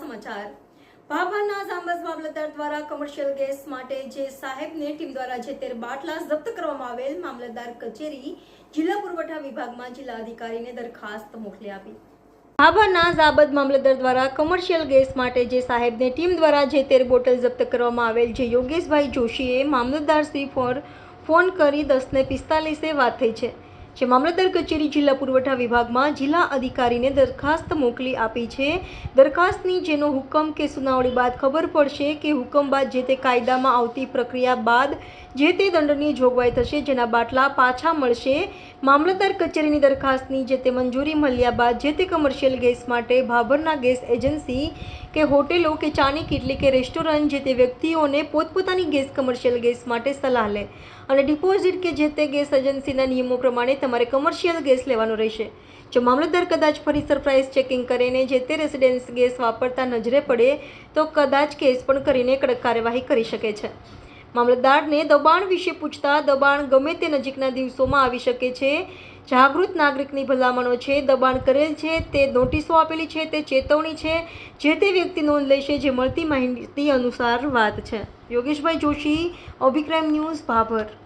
સમાચાર. ભાભાના દ્વારા commercial gas માટે જે સાહેબને ટીમ દ્વારા જે તેર બાટલા જપ્ત કરવામાં આવેલ, મામલતદાર કચેરી જિલ્લા પુરવઠા વિભાગમાં જિલ્લા દરખાસ્ત મોકલી આપી. ભાભાના જાબદ મામલતદાર દ્વારા કમર્શિયલ ગેસ માટે જે સાહેબને ટીમ દ્વારા જે તેર બોટલ જપ્ત કરવામાં આવેલ, જે યોગેશભાઈ જોશીએ મામલતદાર શ્રી પર ફોન કરી દસને પિસ્તાલીસે વાત થઈ છે. જે મામલતદાર કચેરી જિલ્લા પુરવઠા વિભાગમાં જિલ્લા અધિકારીને દરખાસ્ત મોકલી આપી છે. દરખાસ્તની જેનો હુકમ કે સુનાવણી બાદ ખબર પડશે કે હુકમ બાદ જે તે કાયદામાં આવતી પ્રક્રિયા બાદ જે તે દંડની જોગવાઈ થશે જેના બાટલા પાછા મળશે. મામલતદાર કચેરીની દરખાસ્તની જે તે મંજૂરી મળ્યા બાદ જે તે કમર્શિયલ ગેસ માટે ભાભરના ગેસ એજન્સી કે હોટેલો કે ચાની કેટલી કે રેસ્ટોરન્ટ જે તે વ્યક્તિઓને પોતપોતાની ગેસ કમર્શિયલ ગેસ માટે સલાહ લે અને ડિપોઝિટ કે જે તે ગેસ એજન્સીના નિયમો પ્રમાણે તમારે કમર્શિયલ ગેસ લેવાનો રહેશે. જો મામલતદાર કદાચ ફરી સરપ્રાઇઝ ચેકિંગ કરીને જે તે રેસિડેન્સ ગેસ વાપરતા નજરે પડે, તો કદાચ કેસ પણ કરીને કડક કાર્યવાહી કરી શકે છે. મામલતદારને દબાણ વિશે પૂછતા દબાણ ગમે તે નજીકના દિવસોમાં આવી શકે છે જાગૃત નાગરિકની ભલામણો છે, દબાણ કરેલ છે, તે નોટિસો આપેલી છે, તે ચેતવણી છે, જે તે વ્યક્તિ નોંધ લેશે જે મળતી માહિતી અનુસાર વાત છે. યોગેશભાઈ જોશી અભિક્રાઇમ ન્યૂઝ, ભાભર.